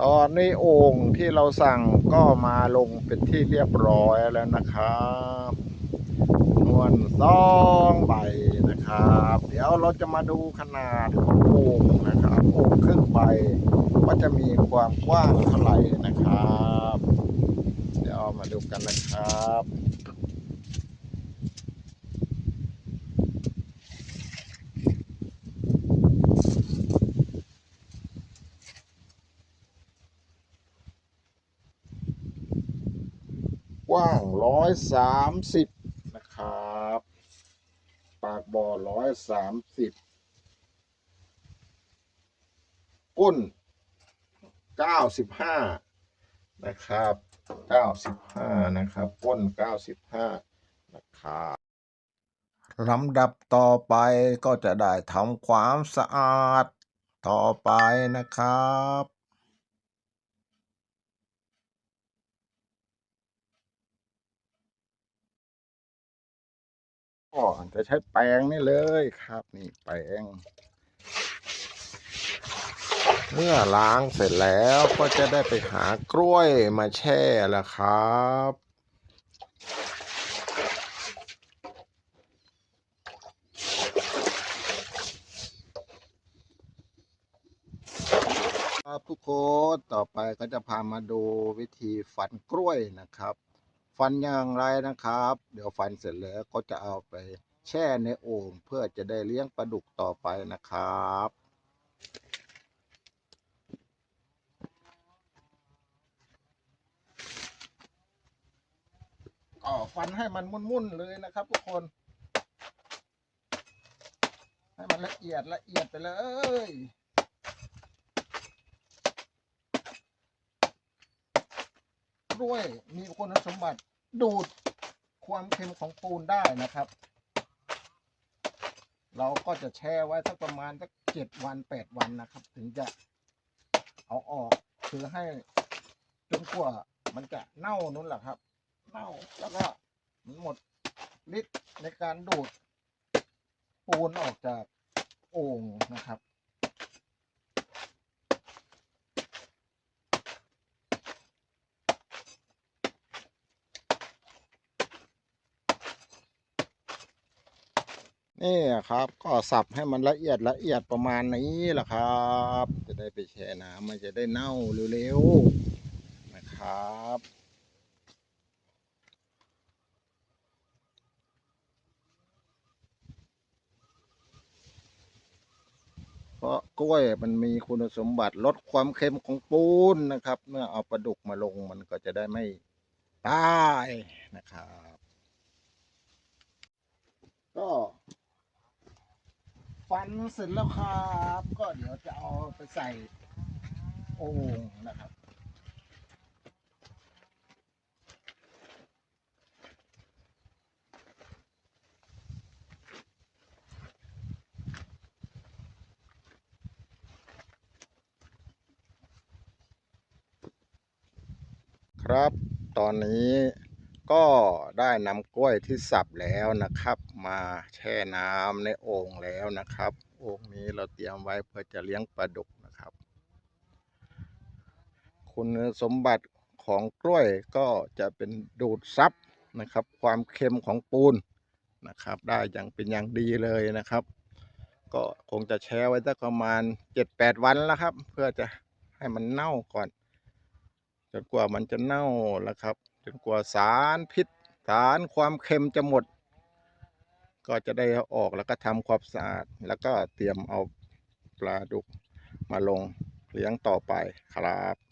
ตอนนี้โอ่งที่เราสั่งก็มาลงเป็นที่เรียบร้อยแล้วนะครับนวลสองใบนะครับ เดี๋ยวเราจะมาดูขนาดของโอ่งนะครับโอ่งครึ่งใบว่าจะมีความกว้างเท่าไหร่นะครับ เดี๋ยวมาดูกันนะครับ กว้างร้อยสามสิบนะครับ ปากบ่อร้อยสามสิบก้นเก้าสิบห้านะครับเก้าสิบห้านะครับก้นเก้าสิบห้านะครับลำดับต่อไปก็จะได้ทำความสะอาดต่อไปนะครับ ก็จะใช้แปรงนี่เลยครับนี่แปรงเมื่อล้างเสร็จแล้วก็จะได้ไปหากล้วยมาแช่แล้วครับครับทุกคนต่อไปก็จะพามาดูวิธีฟันกล้วยนะครับ ฟันอย่างไรนะครับ เดี๋ยวฟันเสร็จแล้วก็จะเอาไปแช่ในโอ่งเพื่อจะได้เลี้ยงปลาดุกต่อไปนะครับก็ฟันให้มันมุ่นๆเลยนะครับ ทุกคน ให้มันละเอียดละเอียดไปเลย กล้วยมีคุณสมบัติดูดความเค็มของปูนได้นะครับ เราก็จะแช่ไว้สักประมาณสักเจ็ดวันแปดวันนะครับ ถึงจะเอาออกคือให้จนกว่ามันจะเน่านั่นแหละครับ เน่าแล้วก็มันหมดฤทธิ์ในการดูดปูนออกจากโอ่งนะครับ นี่ครับ ก็สับให้มันละเอียดละเอียดประมาณนี้แหละครับ จะได้ไปแช่น้ำมันจะได้เน่าเร็วๆนะครับเพราะกล้วยมันมีคุณสมบัติลดความเค็มของปูนนะครับ เมื่อเอาปลาดุกมาลงมันก็จะได้ไม่ตายนะครับ ก็ ฟันเสร็จแล้วครับ ก็เดี๋ยวจะเอาไปใส่โอ่งนะครับ ครับตอนนี้ ก็ได้นำกล้วยที่สับแล้วนะครับ มาแช่น้ำในโอ่งแล้วนะครับโอ่งนี้เราเตรียมไว้เพื่อจะเลี้ยงปลาดุกนะครับ คุณสมบัติของกล้วยก็จะเป็นดูดซับนะครับ ความเค็มของปูนนะครับ ได้อย่างเป็นอย่างดีเลยนะครับ ก็คงจะแช่ไว้สักประมาณเจ็ดแปดวันแล้วครับ เพื่อจะให้มันเน่าก่อนจนกว่ามันจะเน่าแล้วครับ จนกว่าสารพิษสารความเค็มจะหมด ก็จะได้อออกแล้วก็ทำความสะอาด แล้วก็เตรียมเอาปลาดุกมาลงเลี้ยงต่อไปครับ